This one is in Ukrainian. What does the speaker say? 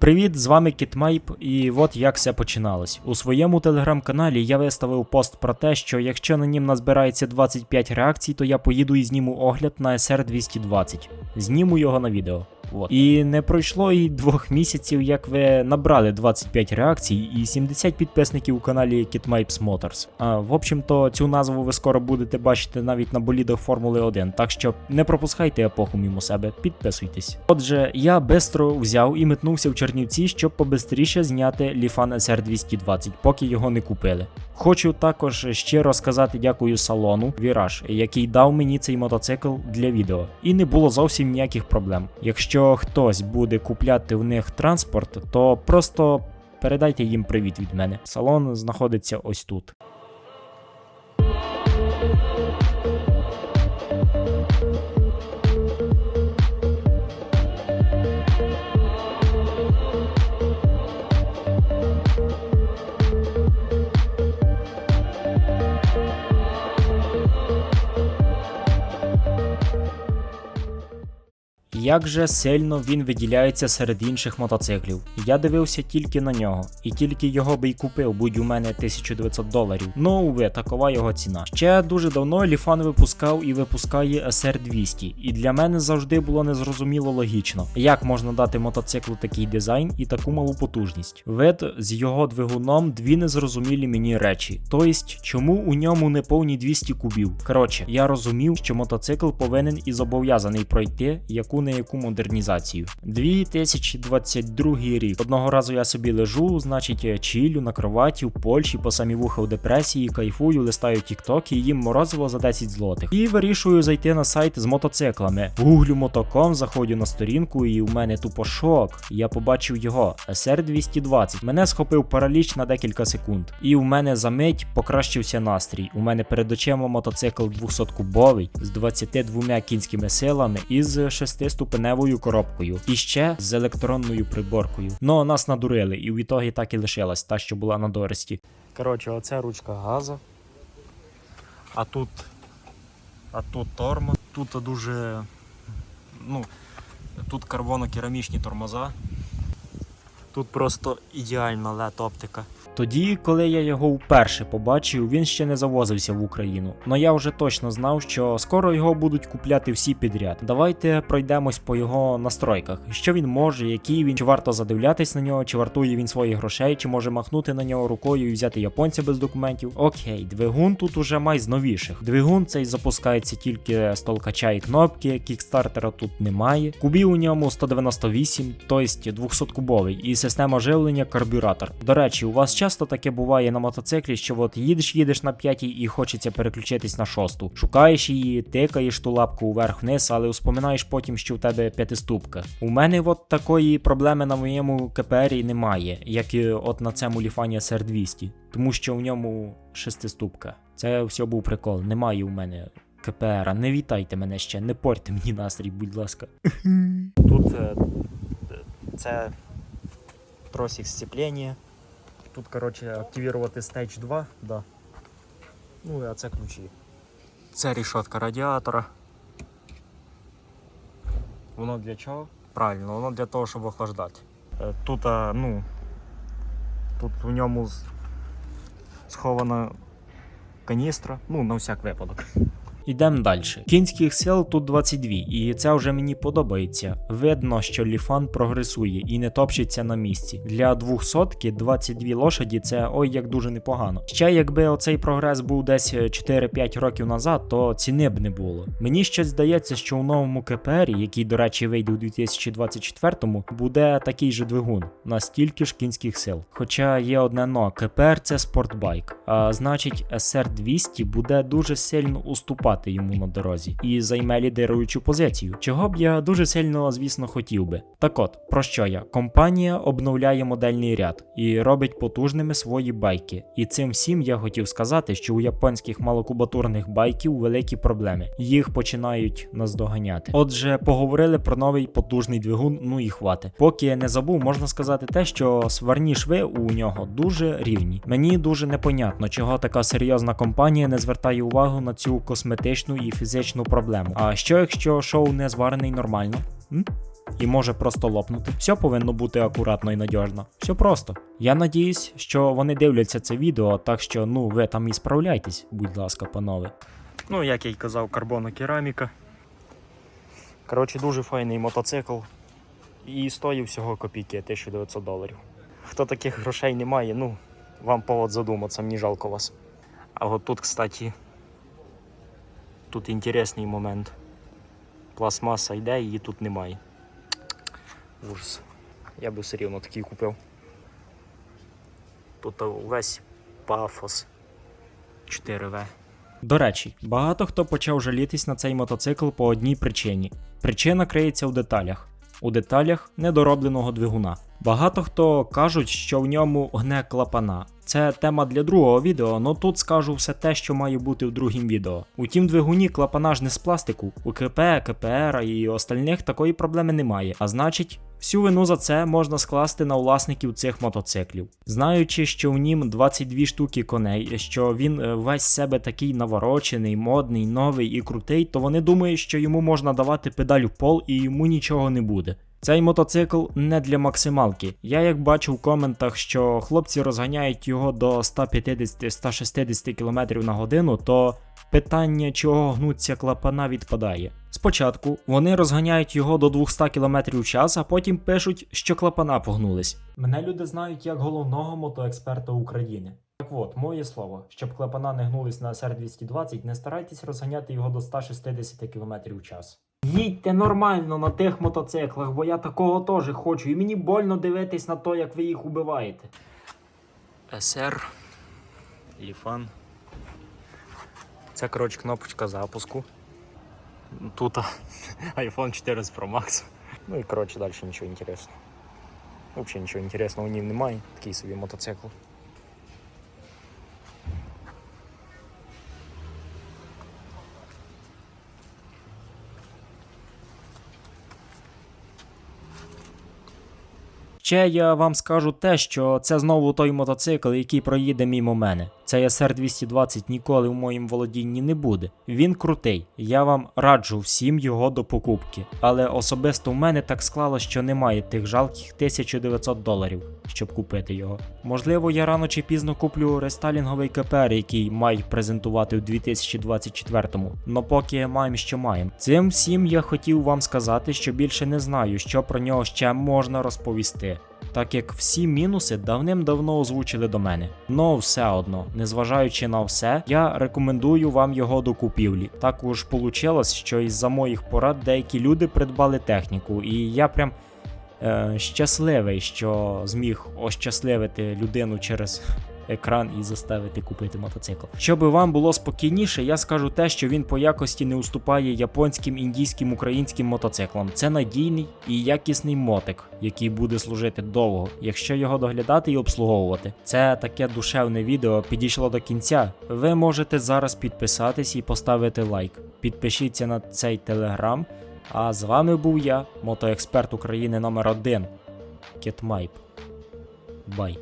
Привіт, з вами Кітмайп, і от як все починалось. У своєму телеграм-каналі я виставив пост про те, що якщо на нім назбирається 25 реакцій, то я поїду і зніму огляд на SR 220. Зніму його на відео. От. І не пройшло і двох місяців, як ви набрали 25 реакцій і 70 підписників у каналі Kitmapes Motors. А, в общем-то, цю назву ви скоро будете бачити навіть на болідах Формули 1, так що не пропускайте епоху мимо себе, підписуйтесь. Отже, я бистро взяв і метнувся в Чернівці, щоб побистріше зняти Ліфан SR 220, поки його не купили. Хочу також щиро сказати дякую салону Віраж, який дав мені цей мотоцикл для відео. І не було зовсім ніяких проблем. Якщо хтось буде купляти в них транспорт, то просто передайте їм привіт від мене. Салон знаходиться ось тут. Як же сильно він виділяється серед інших мотоциклів. Я дивився тільки на нього, і тільки його би й купив, будь у мене 1900 доларів. Ну, уви, такова його ціна. Ще дуже давно Ліфан випускав і випускає SR 200, і для мене завжди було незрозуміло логічно, як можна дати мотоциклу такий дизайн і таку малу потужність. Вид з його двигуном дві незрозумілі мені речі. Тобто, чому у ньому не повні 200 кубів? Коротше, я розумів, що мотоцикл повинен і зобов'язаний пройти яку не яку модернізацію. 2022 рік. Одного разу я собі лежу, значить, Чілю на кроваті в Польщі по самі вуха у депресії, кайфую, листаю тікток і їм морозиво за 10 злотих. І вирішую зайти на сайт з мотоциклами. Гуглю мотоком, заходжу на сторінку, і у мене тупо шок. Я побачив його. sr 220. Мене схопив параліч на декілька секунд. І в мене за мить покращився настрій. У мене перед очима мотоцикл 200 кубовий з 22 кінськими силами і з 600 ступеневою коробкою і ще з електронною приборкою. Ну, нас надурили, і в ітогі так і лишилась, та що була на дорості. Коротше, оце ручка газа. А тут а тут тормоз. Тут дуже. ну, Тут карбонокерамічні тормоза. Тут просто ідеальна led оптика. Тоді, коли я його вперше побачив, він ще не завозився в Україну. Но я вже точно знав, що скоро його будуть купляти всі підряд. Давайте пройдемось по його настройках. Що він може, який він, чи варто задивлятись на нього, чи вартує він своїх грошей, чи може махнути на нього рукою і взяти японця без документів. Окей, двигун тут уже май з новіших. Двигун цей запускається тільки з толкача і кнопки, кікстартера тут немає. Кубів у ньому 198, тобто 200-кубовий, і система живлення карбюратор. До речі, у вас часто таке буває на мотоциклі, що от їдеш, їдеш на п'ятій і хочеться переключитись на шосту. Шукаєш її, тикаєш ту лапку вверх-вниз, але успоминаєш потім, що в тебе п'ятиступка. У мене от такої проблеми на моєму КПР немає, як і от на цьому ліфані SR 200, тому що в ньому шестиступка. Це все був прикол. Немає у мене. КПР, не вітайте мене ще, не портьте мені настрій, будь ласка. Тут е, це тросик сцепления. Тут, короче, активувати Stage 2, да. Ну, а це ключі. Це рішотка радіатора. Воно для чого? Правильно, воно для того, щоб охлаждати. Е, Тут, ну, тут в ньому схована каністра, ну, на всяк випадок. Ідемо далі. Кінських сил тут 22, і це вже мені подобається. Видно, що ліфан прогресує і не топчеться на місці. Для 200 22 лошаді це ой як дуже непогано. Ще якби оцей прогрес був десь 4-5 років назад, то ціни б не було. Мені щось здається, що у новому КПР, який, до речі, вийде у 2024-му, буде такий же двигун на стільки ж кінських сил. Хоча є одне но, КПР це спортбайк, а значить SR 200 буде дуже сильно уступати йому на дорозі і займе лідируючу позицію, чого б я дуже сильно, звісно, хотів би. Так от, про що я? Компанія обновляє модельний ряд і робить потужними свої байки. І цим всім я хотів сказати, що у японських малокубатурних байків великі проблеми. Їх починають наздоганяти. Отже, поговорили про новий потужний двигун, ну і хвати. Поки не забув, можна сказати те, що сварні шви у нього дуже рівні. Мені дуже непонятно, чого така серйозна компанія не звертає увагу на цю косметичну і фізичну проблему. А що якщо шоу не зварений нормально? М? і може просто лопнути. Все повинно бути акуратно і надіжно. Все просто. Я надіюсь, що вони дивляться це відео, так що ну ви там і справляйтесь, будь ласка, панове. Ну, як я й казав, карбонокераміка. Коротше, дуже файний мотоцикл. І стоїть всього копійки 1900 доларів. Хто таких грошей не має, ну, вам повод задуматися, мені жалко вас. А от тут, кстати, тут інтересний момент. Пластмаса йде, її тут немає. Ужас. Я би все рівно такий купив. Тут весь пафос 4В. До речі, багато хто почав жалітись на цей мотоцикл по одній причині. Причина криється у деталях. У деталях недоробленого двигуна. Багато хто кажуть, що в ньому гне клапана. Це тема для другого відео, але тут скажу все те, що має бути в другім відео. У тім двигуні клапана ж не з пластику, у КП, КПР і остальних такої проблеми немає. А значить, всю вину за це можна скласти на власників цих мотоциклів. Знаючи, що в нім 22 штуки коней, що він е, весь себе такий наворочений, модний, новий і крутий, то вони думають, що йому можна давати педаль в пол і йому нічого не буде. Цей мотоцикл не для максималки. Я як бачу в коментах, що хлопці розганяють його до 150-160 км на годину, то питання, чого гнуться клапана, відпадає. Спочатку вони розганяють його до 200 км в час, а потім пишуть, що клапана погнулись. Мене люди знають як головного мотоексперта України. Так от, моє слово, щоб клапана не гнулись на SR220, не старайтесь розганяти його до 160 км в час. Їдьте нормально на тих мотоциклах, бо я такого теж хочу, і мені больно дивитись на те, як ви їх убиваєте. SR Ліфан. Це, коротше, кнопочка запуску. Тут iPhone 14 Pro Max. Ну і коротше далі нічого інтересного. Взагалі нічого інтересного в ній немає. Такий собі мотоцикл. Ще я вам скажу те, що це знову той мотоцикл, який проїде мімо мене. Цей SR220 ніколи в моїм володінні не буде. Він крутий. Я вам раджу всім його до покупки. Але особисто в мене так склало, що немає тих жалких 1900 доларів, щоб купити його. Можливо, я рано чи пізно куплю рестайлінговий КПР, який мають презентувати у 2024-му. Но поки маємо, що маємо. Цим всім я хотів вам сказати, що більше не знаю, що про нього ще можна розповісти. Так як всі мінуси давним-давно озвучили до мене. Но все одно, незважаючи на все, я рекомендую вам його до купівлі. Також вийшло, що із-за моїх порад деякі люди придбали техніку, і я прям щасливий, що зміг ощасливити людину через екран і заставити купити мотоцикл. Щоб вам було спокійніше, я скажу те, що він по якості не уступає японським, індійським, українським мотоциклам. Це надійний і якісний мотик, який буде служити довго, якщо його доглядати і обслуговувати. Це таке душевне відео підійшло до кінця. Ви можете зараз підписатись і поставити лайк. Підпишіться на цей телеграм. А з вами був я, мотоексперт України номер 1 Кетмайп. Бай.